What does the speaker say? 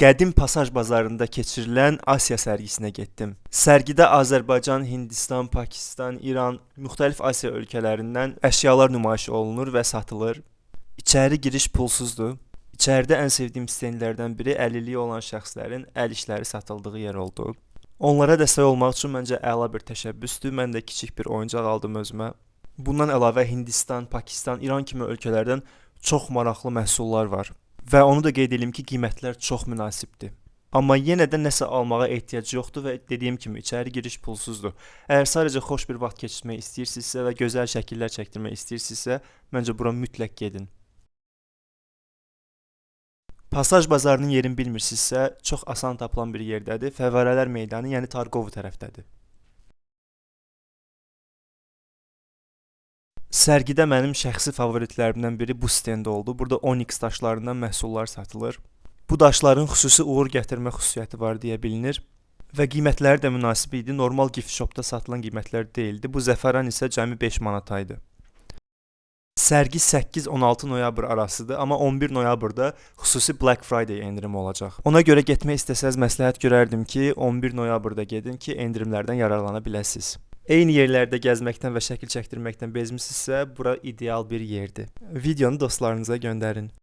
Qədim Pasaj bazarında keçirilən Asiya sərgisinə getdim. Sərgidə Azərbaycan, Hindistan, Pakistan, İran, müxtəlif Asiya ölkələrindən əşyalar nümayiş olunur və satılır. İçəri giriş pulsuzdur. İçəridə ən sevdiyim stenlərdən biri əlilliyi olan şəxslərin əl işləri satıldığı yer oldu. Onlara dəstək olmaq üçün məncə əla bir təşəbbüsdür. Mən də kiçik bir oyuncaq aldım özümə. Bundan əlavə Hindistan, Pakistan, İran kimi ölkələrdən çox maraqlı məhsullar var. Və onu da qeyd edim ki, qiymətlər çox münasibdir. Amma yenə də nəsə almağa ehtiyac yoxdur və dediyim kimi içəri giriş pulsuzdur. Əgər sadəcə xoş bir vaxt keçirmək istəyirsinizsə və gözəl şəkillər çəkdirmək istəyirsinizsə, məncə bura mütləq gedin. Pasaj bazarının yerini bilmirsinizsə, çox asan tapılan bir yerdədir. Fəvvarələr meydanı, yəni Targovu tərəfdədir. Sərgidə mənim şəxsi favoritlərimdən biri bu stend oldu. Burada onyx daşlarından məhsullar satılır. Bu daşların xüsusi uğur gətirmə xüsusiyyəti var deyə bilinir və qiymətləri də münasib idi. Normal gift shopda satılan qiymətlər deyildi. Bu zəfəran isə cəmi 5 manata idi. Sərgi 8-16 noyabr arasıdır, amma 11 noyabrda xüsusi Black Friday endirimi olacaq. Ona görə getmək istəsəz məsləhət görərdim ki, 11 noyabrda gedin ki, endirimlərdən yararlana biləsiniz. Eyni yerlərdə gəzməkdən və şəkil çəkdirməkdən bezmisinizsə, bura ideal bir yerdir. Videonu dostlarınıza göndərin.